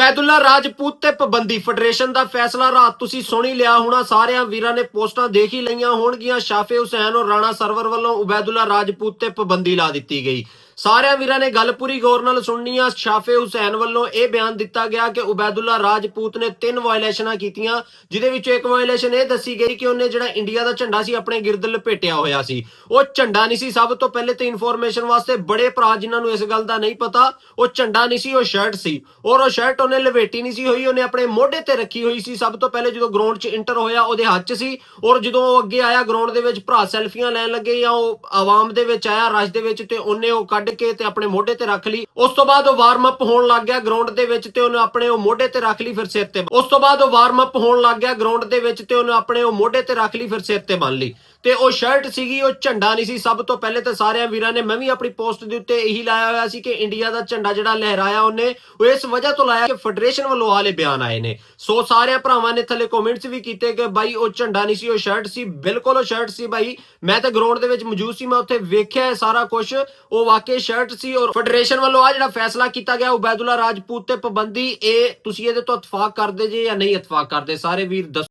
ਉਬੈਦੁੱਲਾ ਰਾਜਪੂਤ ਤੇ ਪਾਬੰਦੀ ਫੈਡਰੇਸ਼ਨ ਦਾ ਫੈਸਲਾ ਰਾਤ ਤੁਸੀਂ ਸੁਣੀ ਲਿਆ ਹੋਣਾ। ਸਾਰਿਆਂ ਵੀਰਾਂ ਨੇ ਪੋਸਟਾਂ ਦੇਖ ਹੀ ਲਈਆਂ ਹੋਣਗੀਆਂ। ਸ਼ਾਫੇ ਹੁਸੈਨ ਔਰ ਰਾਣਾ ਸਰਵਰ ਵੱਲੋਂ ਉਬੈਦੁੱਲਾ ਰਾਜਪੂਤ ਤੇ ਪਾਬੰਦੀ ਲਾ ਦਿੱਤੀ ਗਈ। ਸਾਰਿਆਂ ਵੀਰਾਂ ਨੇ ਗੱਲ ਪੂਰੀ ਗੌਰ ਨਾਲ ਸੁਣਨੀ ਆ। ਸ਼ਾਫੇ ਹੁਸੈਨ ਵੱਲੋਂ ਇਹ ਬਿਆਨ ਦਿੱਤਾ ਗਿਆ ਕਿ ਉਬੈਦੁੱਲਾ ਰਾਜਪੂਤ ਨੇ ਤਿੰਨ ਵਾਇਲੇਸ਼ਨਾਂ ਕੀਤੀਆਂ, ਜਿਹਦੇ ਵਿੱਚੋਂ ਇੱਕ ਵਾਇਲੇਸ਼ਨ ਇਹ ਦੱਸੀ ਗਈ ਕਿ ਉਹਨੇ ਜਿਹੜਾ ਇੰਡੀਆ ਦਾ ਝੰਡਾ ਸੀ, ਆਪਣੇ ਗਿਰਦ ਲਪੇਟਿਆ ਹੋਇਆ ਸੀ। ਉਹ ਝੰਡਾ ਨਹੀਂ ਸੀ। ਸਭ ਤੋਂ ਪਹਿਲੇ ਤੇ ਇਨਫੋਰਮੇਸ਼ਨ ਵਾਸਤੇ ਬੜੇ ਭਰਾ ਜਿਨ੍ਹਾਂ ਨੂੰ ਇਸ ਗੱਲ ਦਾ ਨਹੀਂ ਪਤਾ, ਉਹ ਝੰਡਾ ਨਹੀਂ ਸੀ, ਉਹ ਸ਼ਰਟ ਸੀ। ਔਰ ਉਹ ਸ਼ਰਟ ਉਹਨੇ ਲਵੇਟੀ ਨਹੀਂ ਸੀ ਹੋਈ, ਉਹਨੇ ਆਪਣੇ ਮੋਢੇ ਤੇ ਰੱਖੀ ਹੋਈ ਸੀ। ਸਭ ਤੋਂ ਪਹਿਲੇ ਜਦੋਂ ਗਰਾਊਂਡ 'ਚ ਇੰਟਰ ਹੋਇਆ, ਉਹਦੇ ਹੱਥ 'ਚ ਸੀ। ਔਰ ਜਦੋਂ ਉਹ ਅੱਗੇ ਆਇਆ ਗਰਾਊਂਡ ਦੇ ਵਿੱਚ ਭਰਾ ਸੈਲਫੀਆਂ ਲੈਣ ਲੱਗੇ ਜਾਂ ਉਹ ਆਵਾਮ ਦੇ ਵਿੱਚ ਆਇਆ, ਰਸ਼ ਦੇ ਵਿੱਚ, ਤੇ ਉਹਨੇ ਉਹ ਕੱਢ ਕੇ ਤੇ ਆਪਣੇ ਮੋਢੇ ਤੇ ਰੱਖ ਲਈ। ਉਸ ਤੋਂ ਬਾਅਦ ਉਹ ਵਾਰਮ ਅਪ ਹੋਣ ਲੱਗ ਗਿਆ ਗਰਾਊਂਡ ਦੇ ਵਿੱਚ ਤੇ ਉਹਨੇ ਆਪਣੇ ਉਹ ਮੋਢੇ ਤੇ ਰੱਖ ਲਈ ਫਿਰ ਸਿਰ ਤੇ। ਉਸ ਤੋਂ ਬਾਅਦ ਉਹ ਵਾਰਮ ਅਪ ਹੋਣ ਲੱਗ ਗਿਆ ਗਰਾਊਂਡ ਦੇ ਵਿੱਚ ਤੇ ਉਹਨੇ ਆਪਣੇ ਉਹ ਮੋਢੇ ਤੇ ਰੱਖ ਲਈ ਫਿਰ ਸਿਰ ਤੇ ਬੰਨ ਲਈ। ਤੇ ਉਹ ਸ਼ਰਟ ਸੀਗੀ, ਉਹ ਝੰਡਾ ਨਹੀਂ ਸੀ। ਸਭ ਤੋਂ ਪਹਿਲੇ ਤੇ ਸਾਰਿਆਂ ਵੀਰਾਂ ਨੇ, ਮੈਂ ਵੀ ਆਪਣੀ ਪੋਸਟ ਦੇ ਉੱਤੇ ਇਹੀ ਲਾਇਆ ਹੋਇਆ ਸੀ ਕਿ ਇੰਡੀਆ ਦਾ ਝੰਡਾ ਜਿਹੜਾ ਲਹਿਰਾਇਆ ਉਹਨੇ, ਉਹ ਇਸ ਵਜ੍ਹਾ ਤੋਂ ਲਾਇਆ ਕਿ ਫੈਡਰੇਸ਼ਨ ਵੱਲੋਂ ਆਲੇ ਬਿਆਨ ਆਏ ਨੇ। ਸੋ ਸਾਰਿਆਂ ਭਰਾਵਾਂ ਨੇ ਥੱਲੇ ਕਮੈਂਟਸ ਵੀ ਕੀਤੇ ਕਿ ਬਾਈ, ਉਹ ਝੰਡਾ ਨਹੀਂ ਸੀ, ਉਹ ਸ਼ਰਟ ਸੀ। ਬਿਲਕੁਲ ਉਹ ਸ਼ਰਟ ਸੀ ਬਾਈ। ਮੈਂ ਤਾਂ ਗਰਾਊਂਡ ਦੇ ਵਿੱਚ ਮੌਜੂਦ ਸੀ, ਮੈਂ ਉੱਥੇ ਵੇਖਿਆ ਸਾਰਾ ਕੁਝ ਉਹ ਵਾਕਈ ਸ਼ਰਟ ਸੀ ਔਰ ਫੈਡਰੇਸ਼ਨ ਵੱਲੋਂ ਆ ਜਿਹੜਾ ਫੈਸਲਾ ਕੀਤਾ ਗਿਆ ਉਬੈਦੁੱਲਾ ਰਾਜਪੂਤ ਤੇ ਪਾਬੰਦੀ, ਇਹ ਤੁਸੀਂ ਇਹਦੇ ਤੋਂ ਇਤਫਾਕ ਕਰਦੇ ਜੇ ਜਾਂ ਨਹੀਂ ਇਤਫਾਕ ਕਰਦੇ? ਸਾਰੇ ਵੀਰ ਦੱਸੋ।